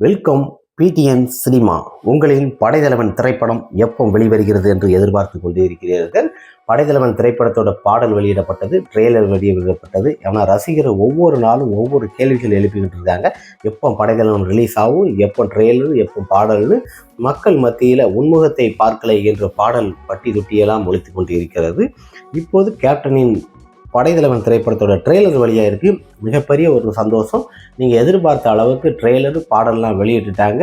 Welcome PTN cinema. உங்களின் படைத்தலைவன் திரைப்படம் எப்போ வெளிவருகிறது என்று எதிர்பார்த்து கொண்டே இருக்கிறீர்கள். படைத்தலைவன் திரைப்படத்தோட பாடல் வெளியிடப்பட்டது ட்ரெய்லர் வெளியிடப்பட்டது. ஆனால் ரசிகர் ஒவ்வொரு நாளும் ஒவ்வொரு கேள்விகள் எழுப்பிக்கிட்டு இருக்காங்க எப்போ படைத்தலைவன் ரிலீஸ் ஆகும் எப்போ ட்ரெய்லர் எப்போ பாடல்னு மக்கள் மத்தியில் உன்முகத்தை பார்க்கலை என்ற பாடல் பட்டி தொட்டியெல்லாம் ஒழித்து கொண்டு இருக்கிறது இப்போது கேப்டனின் படைத்தலைவன் திரைப்படத்தோட ட்ரெய்லர் வழியாக இருக்குது மிகப்பெரிய ஒரு சந்தோஷம். நீங்கள் எதிர்பார்த்த அளவுக்கு ட்ரெய்லர் பாடல்லாம் வெளியிட்டுட்டாங்க.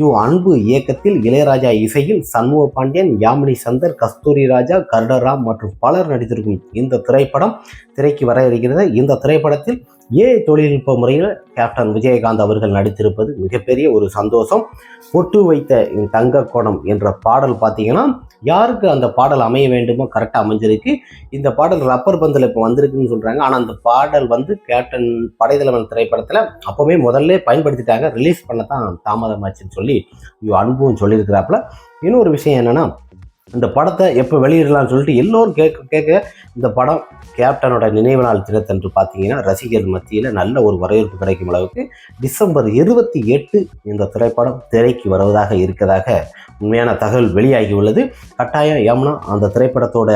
யூ அன்பு இயக்கத்தில் இளையராஜா இசையில் சண்முக பாண்டியன் யாமினி சந்தர் கஸ்தூரி ராஜா கருடராம் மற்றும் பலர் நடித்திருக்கும் இந்த திரைப்படம் திரைக்கு வர இருக்கிறது. இந்த திரைப்படத்தில் ஏ தொழில்நுட்ப முறையில் கேப்டன் விஜயகாந்த் அவர்கள் நடித்திருப்பது மிகப்பெரிய ஒரு சந்தோஷம். பொட்டு வைத்த தங்க கோணம் என்ற பாடல் பார்த்தீங்கன்னா யாருக்கு அந்த பாடல் அமைய வேண்டுமோ கரெக்டாக அமைஞ்சிருக்கு. இந்த பாடல் ரப்பர் பந்தில் இப்போ வந்திருக்குன்னு சொல்கிறாங்க ஆனால் அந்த பாடல் வந்து கேப்டன் படைத்தலைவன் திரைப்படத்தில் அப்போவே முதல்ல பயன்படுத்திட்டாங்க. ரிலீஸ் பண்ண தான் தாமதமாச்சுன்னு சொல்லி ஐயோ அன்பும் சொல்லியிருக்கிறாப்புல. இன்னொரு விஷயம் என்னென்னா இந்த படத்தை எப்போ வெளியிடலாம்னு சொல்லிட்டு எல்லோரும் கேட்க கேட்க இந்த படம் கேப்டனோட நினைவு நாள் தினத்தன்று பார்த்தீங்கன்னா ரசிகர் மத்தியில் நல்ல ஒரு வரவேற்பு கிடைக்கும் அளவுக்கு டிசம்பர் இருபத்தி எட்டு இந்த திரைப்படம் திரைக்கு வருவதாக இருக்கதாக உண்மையான தகவல் வெளியாகி உள்ளது. கட்டாயம் ஏம்னா அந்த திரைப்படத்தோட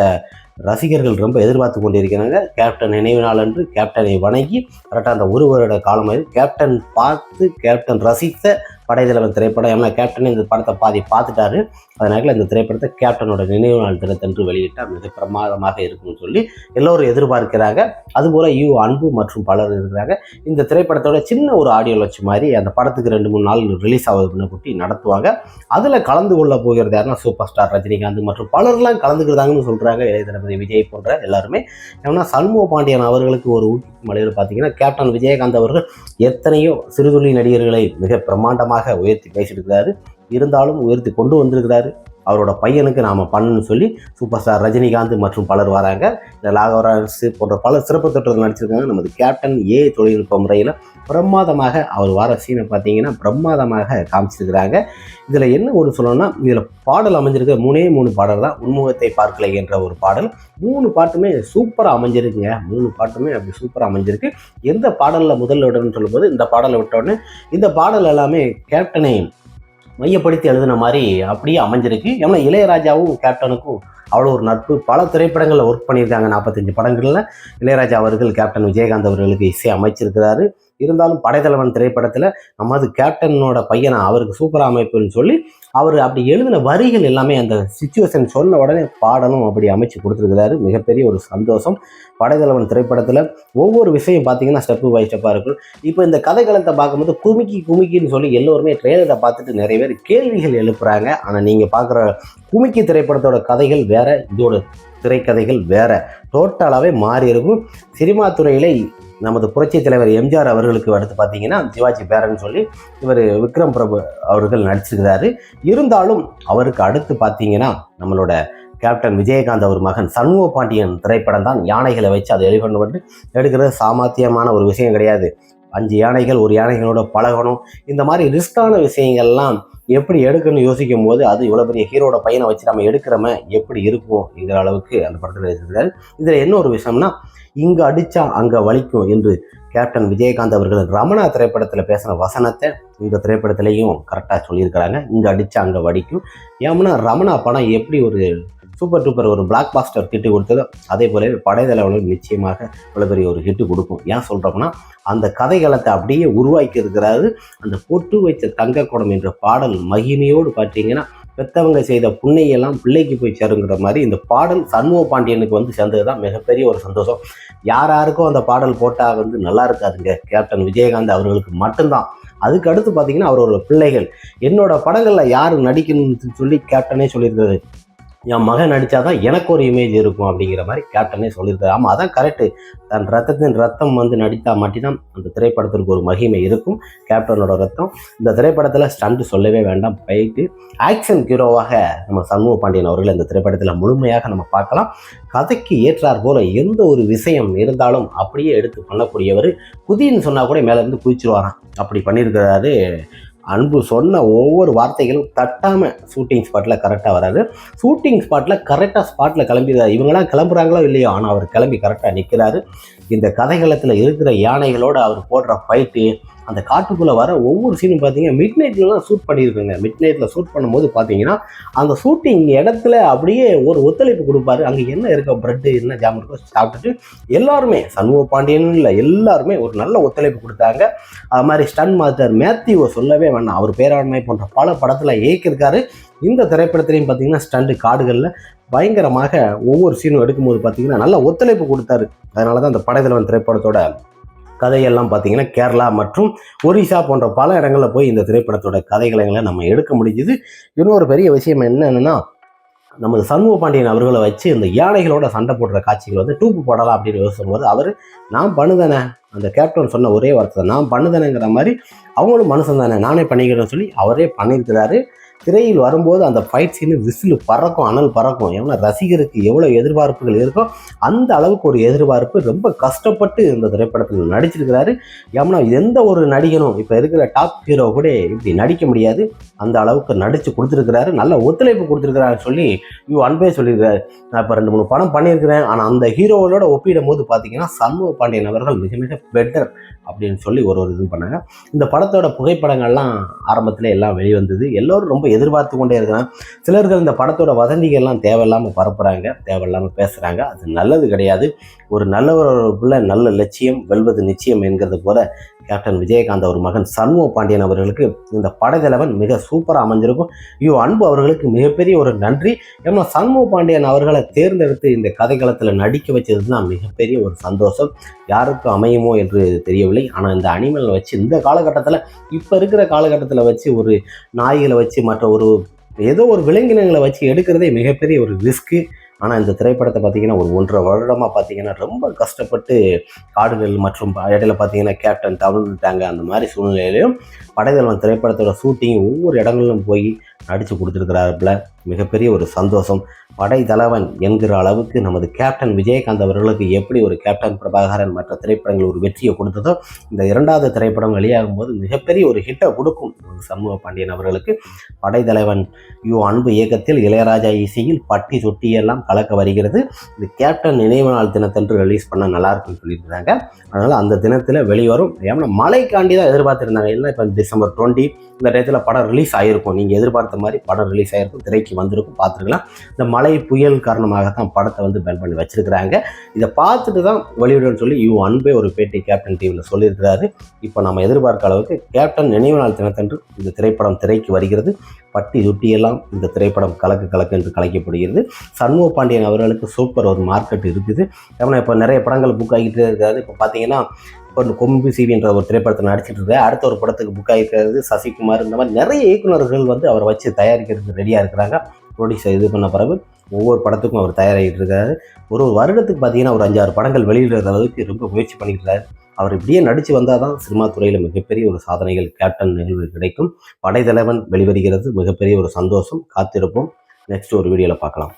ரசிகர்கள் ரொம்ப எதிர்பார்த்து கொண்டிருக்கிறாங்க. கேப்டன் நினைவு நாள் அன்று கேப்டனை வணங்கி கரெக்டாக அந்த ஒரு வருட காலம் கேப்டன் பார்த்து கேப்டன் ரசித்த படைத்தலைவன் திரைப்படம் ஏன்னா கேப்டன் இந்த படத்தை பாதி பார்த்துட்டாரு. அதனால இந்த திரைப்படத்தை கேப்டனோட நினைவு நாள் தினத்தன்று வெளியிட்டால் மிக பிரமாதமாக இருக்கும்னு சொல்லி எல்லோரும் எதிர்பார்க்கிறாங்க. அதுபோல் யூ அன்பு மற்றும் பலர் இருக்கிறாங்க. இந்த திரைப்படத்தோட சின்ன ஒரு ஆடியோ வச்சு மாதிரி அந்த படத்துக்கு ரெண்டு மூணு நாள் ரிலீஸ் ஆகுது குட்டி நடத்துவாங்க. அதில் கலந்து கொள்ள போகிறது யாருன்னா சூப்பர் ஸ்டார் ரஜினிகாந்த் மற்றும் பலர்லாம் கலந்துக்கிறாங்கன்னு சொல்கிறாங்க இளைய தளபதி விஜய் போன்ற எல்லாருமே. ஏன்னா சண்முக பாண்டியன் அவர்களுக்கு ஒரு ஊக்கி மலையில் பார்த்தீங்கன்னா கேப்டன் விஜயகாந்த் அவர்கள் எத்தனையோ சிறுதுளி நடிகர்களை மிக பிரமாண்டமாக உயர்த்தி பேசியிருக்கிறாரு. இருந்தாலும் உயர்த்தி கொண்டு வந்திருக்கிறாரு. அவரோட பையனுக்கு நாம் பண்ணணும்னு சொல்லி சூப்பர் ஸ்டார் ரஜினிகாந்த் மற்றும் பலர் வராங்க. இந்த லாகவராசு போன்ற பல சிறப்பு தொற்றர்கள் நடிச்சிருக்காங்க. நமது கேப்டன் ஏ தொழில்நுட்ப முறையில் பிரமாதமாக அவர் வர சீனை பார்த்தீங்கன்னா பிரமாதமாக காமிச்சிருக்கிறாங்க. இதில் என்ன ஒரு சொல்லணும்னா இதில் பாடல் அமைஞ்சிருக்க. மூணே மூணு பாடல் தான். உன்முகத்தை பார்க்கலை என்ற ஒரு பாடல். மூணு பாட்டுமே சூப்பராக அமைஞ்சிருக்குங்க. மூணு பாட்டுமே அப்படி சூப்பராக அமைஞ்சிருக்கு. எந்த பாடலில் முதல்ல விடணும்னு சொல்லும்போது இந்த பாடலை விட்டோடனே இந்த பாடல் எல்லாமே கேப்டனை மையப்படுத்தி எழுதின மாதிரி அப்படியே அமைஞ்சிருக்கு. ஏன்னா இளையராஜாவும் கேப்டனுக்கும் அவ்வளோ ஒரு நட்பு. பல திரைப்படங்களில் ஒர்க் பண்ணியிருக்காங்க நாற்பத்தஞ்சு படங்களில். இளையராஜா அவர்கள் கேப்டன் விஜயகாந்த் அவர்களுக்கு இசை அமைச்சிருக்கிறாரு. இருந்தாலும் படைத்தலைவன் திரைப்படத்தில் நமது கேப்டனோட பையனை அவருக்கு சூப்பராக அமைப்புன்னு சொல்லி அவர் அப்படி எழுதின வரிகள் எல்லாமே அந்த சுச்சுவேஷன் சொன்ன உடனே பாடலும் அப்படி அமைச்சு கொடுத்துருக்கிறாரு. மிகப்பெரிய ஒரு சந்தோஷம். படைத்தலைவன் திரைப்படத்தில் ஒவ்வொரு விஷயம் பார்த்தீங்கன்னா ஸ்டெப்பு பை ஸ்டெப்பாக இருக்கும். இப்போ இந்த கதைக்களத்தை பார்க்கும்போது குமிக்கி குமிக்கின்னு சொல்லி எல்லோருமே ட்ரெயிலரை பார்த்துட்டு நிறைய பேர் கேள்விகள் எழுப்புறாங்க. ஆனால் நீங்கள் பார்க்குற குமிக்கி திரைப்படத்தோட கதைகள் வேற இதோட திரைக்கதைகள் வேற. டோட்டலாகவே மாறி இருக்கும். சினிமா துறையில் நமது புரட்சி தலைவர் எம்ஜிஆர் அவர்களுக்கு அடுத்து பார்த்தீங்கன்னா சிவாஜி பேரன் சொல்லி இவர் விக்ரம் பிரபு அவர்கள் நடிச்சிருக்கிறாரு. இருந்தாலும் அவருக்கு அடுத்து பார்த்தீங்கன்னா நம்மளோட கேப்டன் விஜயகாந்த் அவர் மகன் சண்முக பாண்டியன் திரைப்படம் தான் யானைகளை வச்சு அதை வெளிக்கொண்டு வந்து எடுக்கிறது. சாமர்த்தியமான ஒரு விஷயம் கிடையாது. அஞ்சு யானைகள் ஒரு யானைகளோட பழகணும். இந்த மாதிரி ரிஸ்கான விஷயங்கள்லாம் எப்படி எடுக்கணும்னு யோசிக்கும் போது அது இவ்வளோ பெரிய ஹீரோட பையனை வச்சு நம்ம எடுக்கிறோமே எப்படி இருக்கும் என்கிற அளவுக்கு அந்த படத்தில் இருக்கிறார் இதில் என்ன ஒரு விஷயம்னா இங்கே அடித்தா அங்கே வலிக்கும் என்று கேப்டன் விஜயகாந்த் அவர்கள் ரமணா திரைப்படத்தில் பேசின வசனத்தை இந்த திரைப்படத்திலையும் கரெக்டாக சொல்லியிருக்கிறாங்க. இங்கே அடித்தா அங்கே வடிக்கும் ஏன்னா ரமணா படம் எப்படி ஒரு சூப்பர் டூப்பர் ஒரு பிளாக் பாஸ்டர் ஹிட்டு கொடுத்ததோ அதே போல படைத்தலைவனும் நிச்சயமாக இவ்வளோ பெரிய ஒரு ஹிட்டு கொடுக்கும். ஏன் சொல்கிறோம்னா அந்த கதைகளத்தை அப்படியே உருவாக்கி இருக்கிறாரு. அந்த பொட்டு வைத்த தங்க குடம் என்ற பாடல் மகிமையோடு பார்த்தீங்கன்னா பெத்தவங்க செய்த புண்ணையெல்லாம் பிள்ளைக்கு போய் சேருங்கிற மாதிரி இந்த பாடல் சண்முக பாண்டியனுக்கு வந்து சேர்ந்தது தான் மிகப்பெரிய ஒரு சந்தோஷம். யார் யாருக்கும் அந்த பாடல் போட்டால் வந்து நல்லா இருக்காதுங்க. கேப்டன் விஜயகாந்த் அவர்களுக்கு மட்டும்தான். அதுக்கு அடுத்து பார்த்தீங்கன்னா அவரோட பிள்ளைகள். என்னோட படங்களில் யார் நடிக்கணும்னு சொல்லி கேப்டனே சொல்லியிருக்காரு என் மகன் நடித்தாதான் எனக்கு ஒரு இமேஜ் இருக்கும் அப்படிங்கிற மாதிரி கேப்டனே சொல்லியிருக்காரு. ஆமாம் அதான் கரெக்டு தன் ரத்தத்தின் ரத்தம் வந்து நடித்தா மட்டும்தான் அந்த திரைப்படத்திற்கு ஒரு மகிமை இருக்கும். கேப்டனோட ரத்தம். இந்த திரைப்படத்தில் ஸ்டண்ட் சொல்லவே வேண்டாம். போயிட்டு ஆக்ஷன் ஹீரோவாக நம்ம சண்முக பாண்டியன் அவர்கள் இந்த திரைப்படத்தில் முழுமையாக நம்ம பார்க்கலாம். கதைக்கு ஏற்றார் போல எந்த ஒரு விஷயம் இருந்தாலும் அப்படியே எடுத்து பண்ணக்கூடியவர் குதின்னு சொன்னால் கூட மேலேருந்து குதிச்சிருவாராம். அப்படி பண்ணியிருக்கிறாரு அன்பு சொன்ன ஒவ்வொரு வார்த்தைகளும் தட்டாமல் ஷூட்டிங் ஸ்பாட்டில் கரெக்டாக வராது. ஷூட்டிங் ஸ்பாட்டில் கரெக்டாக ஸ்பாட்டில் கிளம்பிடுறாரு இவங்களாம் கிளம்புறாங்களோ இல்லையோ? ஆனால் அவர் கிளம்பி கரெக்டாக நிற்கிறாரு இந்த கதைகளத்தில் இருக்கிற யானைகளோடு அவர் போடுற ஃபைட்டு அந்த காட்டுக்குள்ளே வர ஒவ்வொரு சீனும் பார்த்தீங்கன்னா மிட் நைட்லாம் ஷூட் பண்ணியிருக்குங்க மிட் நைட்டில் ஷூட் பண்ணும்போது பார்த்தீங்கன்னா அந்த ஷூட்டிங் இடத்துல அப்படியே ஒரு ஒத்துழைப்பு கொடுப்பாரு. அங்கே என்ன இருக்கோ ப்ரெட்டு என்ன ஜாம் இருக்கோ சாப்பிட்டுட்டு எல்லாருமே சண்முக பாண்டியன் இல்லை எல்லாருமே ஒரு நல்ல ஒத்துழைப்பு கொடுத்தாங்க. அது மாதிரி ஸ்டன் மாஸ்டர் மேத்யூவை சொல்லவே வேண்டாம் அவர் பேராண்மை போன்ற பல படத்தில் இயக்கியிருக்காரு. இந்த திரைப்படத்துலையும் பார்த்தீங்கன்னா ஸ்டண்டு காடுகளில் பயங்கரமாக ஒவ்வொரு சீனும் எடுக்கும்போது பார்த்தீங்கன்னா நல்ல ஒத்துழைப்பு கொடுத்தாரு. அதனால தான் அந்த படைதலைவன் திரைப்படத்தோட கதையெல்லாம் பார்த்தீங்கன்னா கேரளா மற்றும் ஒரிசா போன்ற பல இடங்களில் போய் இந்த திரைப்படத்தோட கதைகளை நம்ம எடுக்க முடிஞ்சுது. இன்னொரு பெரிய விஷயம் என்னென்னா நமது சண்முக பாண்டியன் அவர்களை வச்சு இந்த யானைகளோட சண்டை போடுற காட்சிகள் வந்து டூப்பு போடலாம் அப்படின்னு யோசிக்கும்போது அவர் நான் பண்ணுதானே. அந்த கேப்டன் சொன்ன ஒரே வார்த்தை நான் பண்ணுதானேங்கிற மாதிரி அவங்களும் மனுஷன் தானே நானே பண்ணிக்கிறேன்னு சொல்லி அவரே பண்ணியிருக்கிறாரு. திரையில் வரும்போது அந்த ஃபைட் சீனு விசில் பறக்கும் அனல் பறக்கும். ஏன்னா ரசிகருக்கு எவ்வளோ எதிர்பார்ப்புகள் இருக்கோ அந்த அளவுக்கு ஒரு எதிர்பார்ப்பு ரொம்ப கஷ்டப்பட்டு இந்த திரைப்படத்தில் நடிச்சிருக்கிறாரு. ஏன்னா எந்த ஒரு நடிகனும் இப்போ இருக்கிற டாப் ஹீரோ கூட இப்படி நடிக்க முடியாது. அந்த அளவுக்கு நடித்து கொடுத்துருக்கிறாரு. நல்ல ஒத்துழைப்பு கொடுத்துருக்கிறாரு சொல்லி யூ அன்பே சொல்லியிருக்காரு நான் இப்போ ரெண்டு மூணு படம் பண்ணியிருக்கிறேன். ஆனால் அந்த ஹீரோவோட ஒப்பிடும் போது பார்த்தீங்கன்னா சண்முக பாண்டியன் அவர்கள் மிக மிக பெட்டர் அப்படின்னு சொல்லி ஒரு ஒரு இது பண்ணாங்க. இந்த படத்தோட புகைப்படங்கள்லாம் ஆரம்பத்தில் எல்லாம் வெளிவந்தது. எல்லோரும் ரொம்ப எதிர்பார்த்து கொண்டே இருக்கிறாங்க சிலர்கள் இந்த படத்தோட வதந்திகள்லாம் தேவையில்லாமல் பரப்புகிறாங்க தேவையில்லாமல் பேசுகிறாங்க அது நல்லது கிடையாது. ஒரு நல்லவர்களுக்குள்ள நல்ல லட்சியம் வெல்வது நிச்சயம் என்கிறது போல கேப்டன் விஜயகாந்த் அவர் மகன் சண்முக பாண்டியன் அவர்களுக்கு இந்த படைத்தலைவன் மிக சூப்பராக அமைஞ்சிருக்கும். ஐயோ அன்பு அவர்களுக்கு மிகப்பெரிய ஒரு நன்றி. ஏன்னா சண்முக பாண்டியன் அவர்களை தேர்ந்தெடுத்து இந்த கதைக்களத்தில் நடிக்க வச்சது தான் மிகப்பெரிய ஒரு சந்தோஷம். யாருக்கும் அமையுமோ என்று தெரியவில்லை. ஆனால் இந்த அனிமலை வச்சு இந்த காலகட்டத்தில் இப்போ இருக்கிற காலகட்டத்தில் வச்சு ஒரு நாய்களை வச்சு மற்ற ஒரு ஏதோ ஒரு விலங்கினங்களை வச்சு எடுக்கிறதே மிகப்பெரிய ஒரு ரிஸ்க்கு. ஆனால் இந்த திரைப்படத்தை பார்த்தீங்கன்னா ஒரு ஒன்றரை வருடமாக பார்த்தீங்கன்னா ரொம்ப கஷ்டப்பட்டு காடுகள் மற்றும் இடையில பார்த்தீங்கன்னா கேப்டன் தவிர்த்துட்டாங்க அந்த மாதிரி சூழ்நிலையிலையும் படைதல்வன் திரைப்படத்தோட ஷூட்டிங் ஒவ்வொரு இடங்களிலும் போய் நடித்து கொடுத்துருக்கிறாருல மிகப்பெரிய ஒரு சந்தோஷம். படை தலைவன் என்கிற அளவுக்கு நமது கேப்டன் விஜயகாந்த் அவர்களுக்கு எப்படி ஒரு கேப்டன் பிரபாகரன் மற்ற திரைப்படங்கள் ஒரு வெற்றியை கொடுத்ததோ இந்த இரண்டாவது திரைப்படம் வெளியாகும் போது மிகப்பெரிய ஒரு ஹிட்டை கொடுக்கும் சமூக பாண்டியன் அவர்களுக்கு. படை தலைவன் யு அன்பு இயக்கத்தில் இளையராஜா இசையில் பட்டி சொட்டியெல்லாம் கலக்க வருகிறது. இது கேப்டன் நினைவு நாள் தினத்தன்று ரிலீஸ் பண்ண நல்லா இருக்குன்னு சொல்லியிருந்தாங்க அதனால் அந்த தினத்தில் வெளிவரும். ஏன்னா மழைக்காண்டி தான் எதிர்பார்த்துருந்தாங்க. ஏன்னா இப்போ டிசம்பர் டுவெண்ட்டி இந்த டயத்தில் படம் ரிலீஸ் ஆகிருக்கும் நீங்கள் எதிர்பார்த்து மாதிரி படம் ரிலீஸ் ஆகிருக்கும் திரைக்கு வந்திருக்கும் பார்த்துருக்கலாம். இந்த மழை புயல் காரணமாக தான் படத்தை வந்து பேன் பண்ணி வச்சிருக்கிறாங்க. இதை பார்த்துட்டு தான் வெளியிடுன்னு சொல்லி யூ அன்பே ஒரு பேட்டி கேப்டன் டிவியில் சொல்லியிருக்கிறாரு. இப்போ நம்ம எதிர்பார்க்க அளவுக்கு கேப்டன் நினைவு நாள் தினத்தன்று இந்த திரைப்படம் திரைக்கு வருகிறது. பட்டி சுட்டியெல்லாம் இந்த திரைப்படம் கலக்கு கலக்கு என்று கலைக்கப்படுகிறது. சண்முக பாண்டியன் அவர்களுக்கு சூப்பர் ஒரு மார்க்கெட் இருக்குது. ஏன்னா இப்போ நிறைய படங்கள் புக் ஆகிட்டே இருக்காது. இப்போ பார்த்தீங்கன்னா ஒரு கொம்பு சிவின்ற ஒரு திரைப்படத்தை நடிச்சிட்டு இருக்காரு அடுத்த ஒரு படத்துக்கு புக் ஆகிருக்கிறது சசிகுமார். இந்த மாதிரி நிறைய இயக்குநர்கள் வந்து அவரை வச்சு தயாரிக்கிறதுக்கு ரெடியாக இருக்கிறாங்க. ப்ரொடியூசர் இது பண்ண பிறகு ஒவ்வொரு படத்துக்கும் அவர் தயாராகிட்டு இருக்காரு. ஒரு ஒரு வருடத்துக்கு பார்த்தீங்கன்னா ஒரு அஞ்சாறு படங்கள் வெளியிடுற அளவுக்கு ரொம்ப முயற்சி பண்ணிக்கிறாரு. அவர் இப்படியே நடித்து வந்தால் தான் சினிமா துறையில் மிகப்பெரிய ஒரு சாதனைகள் கேப்டன் நிகழ்வு கிடைக்கும். படைத்தலைவன் வெளிவருகிறது. மிகப்பெரிய ஒரு சந்தோஷம். காத்திருப்போம். நெக்ஸ்ட் ஒரு வீடியோவில் பார்க்கலாம்.